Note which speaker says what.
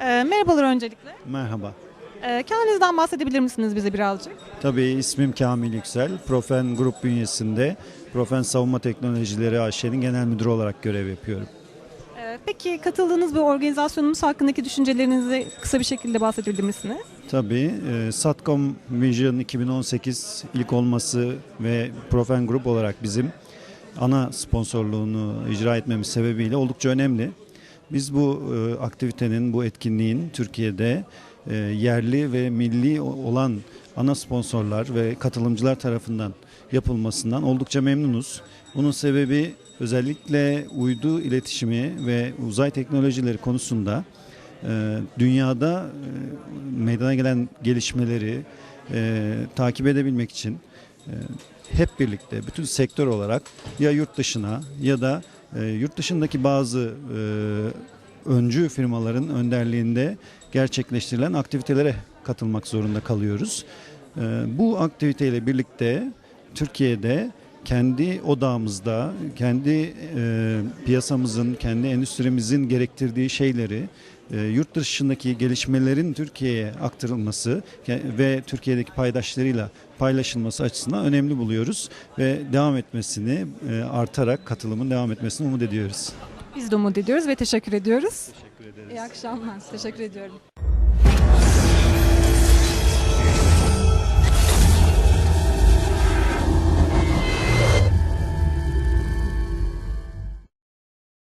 Speaker 1: Merhabalar öncelikle.
Speaker 2: Merhaba.
Speaker 1: Ee, kendinizden bahsedebilir misiniz bize birazcık?
Speaker 2: Tabii ismim Kamil Yüksel. Profen Grup bünyesinde Profen Savunma Teknolojileri AŞ'nin genel müdürü olarak görev yapıyorum.
Speaker 1: Ee, peki katıldığınız bu organizasyonumuz hakkındaki düşüncelerinizi kısa bir şekilde bahsedebilir misiniz?
Speaker 2: Tabii e, Satcom Vision 2018 ilk olması ve Profen Grup olarak bizim ana sponsorluğunu icra etmemiz sebebiyle oldukça önemli. Biz bu e, aktivitenin, bu etkinliğin Türkiye'de e, yerli ve milli olan ana sponsorlar ve katılımcılar tarafından yapılmasından oldukça memnunuz. Bunun sebebi özellikle uydu iletişimi ve uzay teknolojileri konusunda e, dünyada e, meydana gelen gelişmeleri e, takip edebilmek için e, hep birlikte bütün sektör olarak ya yurt dışına ya da e, yurt dışındaki bazı e, öncü firmaların önderliğinde gerçekleştirilen aktivitelere katılmak zorunda kalıyoruz. E, bu aktiviteyle birlikte Türkiye'de kendi odağımızda, kendi e, piyasamızın, kendi endüstrimizin gerektirdiği şeyleri e, yurt dışındaki gelişmelerin Türkiye'ye aktarılması ve Türkiye'deki paydaşlarıyla paylaşılması açısından önemli buluyoruz ve devam etmesini e, artarak katılımın devam etmesini umut ediyoruz.
Speaker 1: Biz de umut ediyoruz ve teşekkür ediyoruz.
Speaker 2: Teşekkür ederiz.
Speaker 1: İyi akşamlar. Teşekkür ediyorum.